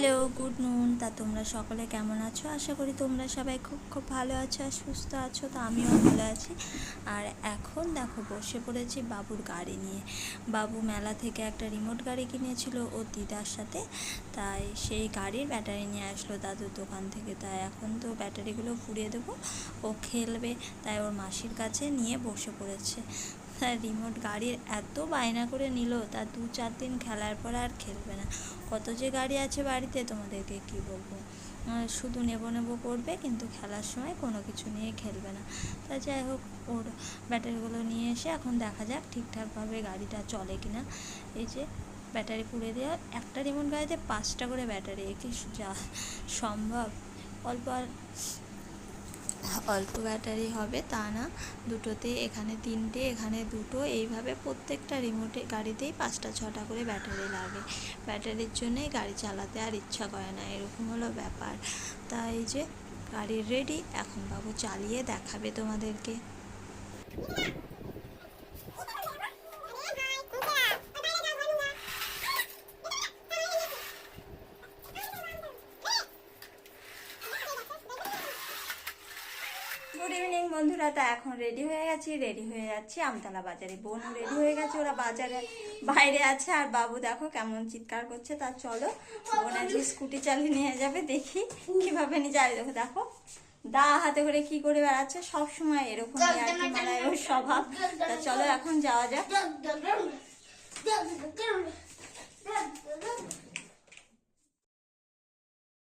Hello good নুন তা তোমরা সকলে কেমন আছো? আশা করি তোমরা সবাই খুব খুব ভালো আছো আর সুস্থ আছো, তো আমিও ভালো আছি। আর এখন দেখো, বসে পড়েছি বাবুর গাড়ি নিয়ে। বাবু মেলা থেকে একটা রিমোট গাড়ি কিনেছিল ওর দিদার সাথে। তাই সেই গাড়ির ব্যাটারি নিয়ে আসলো দাদুর দোকান থেকে। তাই এখন তো ব্যাটারিগুলো ফুরিয়ে দেবো। ও খেলবে, তাই ওর মাসির কাছে নিয়ে বসে পড়েছে। রিমোট গাড়ির এত বায়না করে নিল, তা দু চার দিন খেলার পর আর খেলবে না। কত যে গাড়ি আছে বাড়িতে, তোমাদেরকে কি বলব? শুধু নেব নেব করবে, কিন্তু খেলার সময় কোনো কিছু নিয়ে খেলবে না। তা যাই হোক, ওর ব্যাটারিগুলো নিয়ে এসে এখন দেখা যাক ঠিকঠাকভাবে গাড়িটা চলে কিনা। এই যে, ব্যাটারি পুড়ে দেওয়া, একটা রিমোট গাড়িতে পাঁচটা করে ব্যাটারি কি যা সম্ভব? অল্প আর- অল্প ব্যাটারি হবে, তা না। দুটোতে এখানে তিনটে, এখানে দুটো, এইভাবে প্রত্যেকটা রিমোটে গাড়িতেই পাঁচটা, ছটা করে ব্যাটারি লাগে। ব্যাটারির জন্যই গাড়ি চালাতে আর ইচ্ছা করে না, এরকম হলো ব্যাপার। তাই যে গাড়ি রেডি এখন বাবু চালিয়ে দেখাবে তোমাদেরকে। ইভিনিং বন্ধুরা। তা এখন রেডি হয়ে গেছি রেডি হয়ে যাচ্ছি। আমতলা বাজারে বোন রেডি হয়ে গেছে, ওরা বাজারে বাইরে আছে। আর বাবু দেখো কেমন চিৎকার করছে। তা চলো বোন আজকে স্কুটি চালিয়ে নিয়ে যাবে, দেখি কীভাবে নিয়ে যায়। দেখো দেখো, দা হাতে করে কি করে বেড়াচ্ছে। সব সময় এরকম ওর স্বভাব। তা চলো, এখন যাওয়া যাক।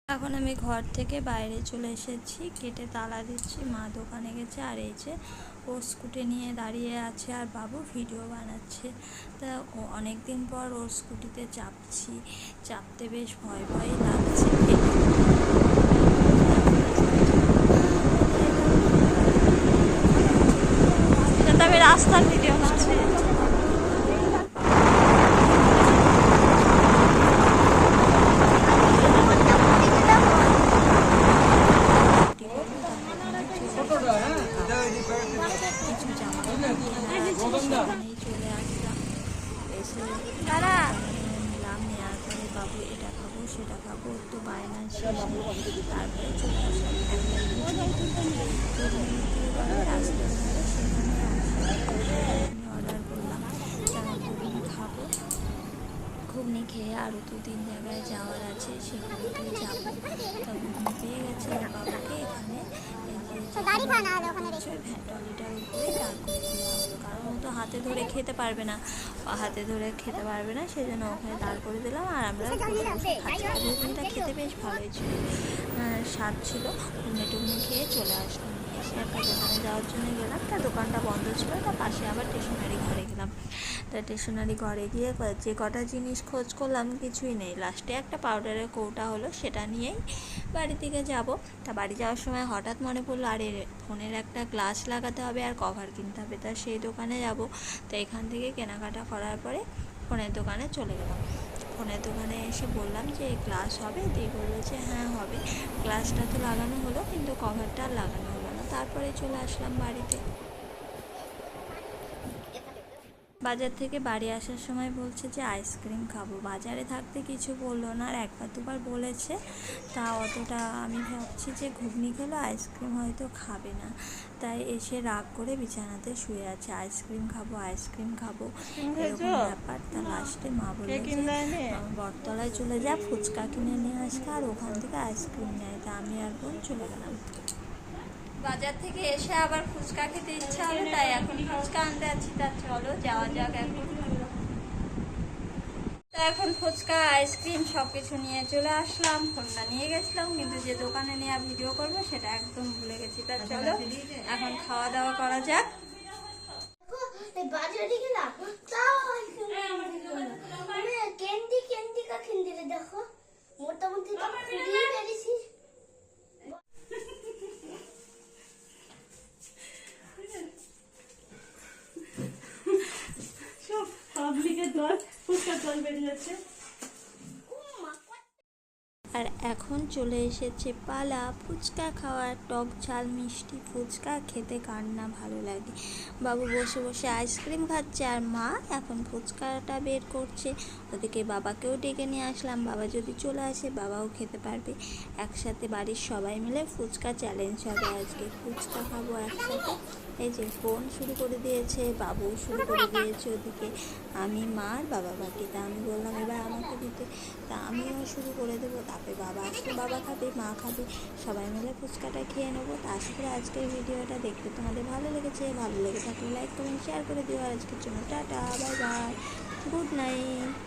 এখন আমি ঘর থেকে বাইরে চলে এসেছি। কেটে তালা দিচ্ছি, মা দোকানে গেছে আর এই যে ও স্কুটি নিয়ে দাঁড়িয়ে আছে আর বাবু ভিডিও বানাচ্ছে। তা অনেক দিন পর ওর স্কুটিতে চাপছি, চাপতে বেশ ভয় ভয় লাগছে তবে রাস্তার ভিডিও করছে কিছু জামা কাপড় কেনা আছে, সেখানেই চলে আসলাম এসে নিলাম নেওয়ার পরে বাবু এটা খাব সেটা খাব তো বায়না তারপরে চলে সেখানে অর্ডার করলাম খাব ঘুগনি খেয়ে আরও দু তিন জায়গায় যাওয়ার আছে সেগুলোতে যাব। তখন পেয়ে গেছে, বাবাকে এখানে উপরে দাঁড় করে দেওয়া কারণ ও তো হাতে ধরে খেতে পারবে না। হাতে ধরে খেতে পারবে না সেই জন্য ওখানে দাঁড় করে দিলাম। আর আমরা খাচ্ছি। খেতে বেশ ভালোই ছিল। স্বাদ ছিল। টুগনি খেয়ে চলে আসলাম। একটা দোকানে যাওয়ার জন্য গেলাম। তা দোকানটা বন্ধ ছিল, তা পাশে আবার স্টেশনারি ঘরে গেলাম। তা স্টেশনারি ঘরে গিয়ে যে কটা জিনিস খোঁজ করলাম, কিছুই নেই। লাস্টে একটা পাউডারের কৌটা হলো, সেটা নিয়েই বাড়ি থেকে যাব। তা বাড়ি যাওয়ার সময় হঠাৎ মনে পড়ল, আরে ফোনের একটা গ্লাস লাগাতে হবে আর কভার কিনতে হবে। তা সেই দোকানে যাব। তো এখান থেকে কেনাকাটা করার পরে ফোনের দোকানে চলে গেলাম। ফোনের দোকানে এসে বললাম যে গ্লাস হবে? দিয়ে বলল যে হ্যাঁ হবে। গ্লাসটা তো লাগানো হলো, কিন্তু কভারটা লাগানো হলো তারপরে চলে আসলাম বাড়িতে। বাজার থেকে বাড়ি আসার সময় বলছে যে আইসক্রিম খাব। বাজারে থাকতে কিছু বলল না আর একবার দুবার বলেছে। তা অতটা আমি ভাবছি যে ঘুগনি খেলে আইসক্রিম হয়তো খাবে না। তাই এসে রাগ করে বিছানাতে শুয়ে আছে। আইসক্রিম খাব আইসক্রিম খাব। এরকম ব্যাপার। তা লাস্টে মা বলে বটতলায় চলে যা ফুচকা কিনে নিয়ে আসবে আর ওখান থেকে আইসক্রিম নেয়। তা আমি আর বোন চলে গেলাম। বাজার থেকে এসে আবার ফুচকা খেতে ইচ্ছা হলো তাই এখন ফুচকা আনতে আছি তা চলো, যাওয়া যাক এখন। এখন ফুচকা, আইসক্রিম সব কিছু নিয়ে চলে আসলাম। ফোনটা নিয়ে গেছিলাম, কিন্তু যে দোকানে নিয়ে ভিডিও করব, সেটা একদম ভুলে গেছি। তা চলো, এখন খাওয়া দাওয়া করা যাক। আর এখন চলে এসেছে পালা, ফুচকা খাওয়ার টক ঝাল, মিষ্টি ফুচকা, খেতে কার না ভালো লাগে। বাবু বসে বসে আইসক্রিম খাচ্ছে আর মা এখন ফুচকাটা বের করছে। ওদিকে বাবাকেও ডেকে নিয়ে আসলাম, বাবা যদি চলে আসে বাবাও খেতে পারবে। একসাথে বাড়ির সবাই মিলে ফুচকা চ্যালেঞ্জ হবে আজকে। ফুচকা খাব একসাথে। এই যে ফোন শুরু করে দিয়েছে বাবু শুরু করে দিয়েছে ওদিকে। আমি মার বাবা বাকি। তা আমি বললাম, এবার আমাকে দিতে। তা আমিও শুরু করে দেবো। তারপরে বাবা আসলে, বাবা খাবে, মা খাবে। সবাই মিলে ফুচকাটা খেয়ে নেব। তা আশা করি আজকের ভিডিওটা দেখতে তোমাদের ভালো লেগেছে। ভালো লেগে থাকলে লাইক কমেন্ট শেয়ার করে দিও। আজকের জন্য tata bye bye good night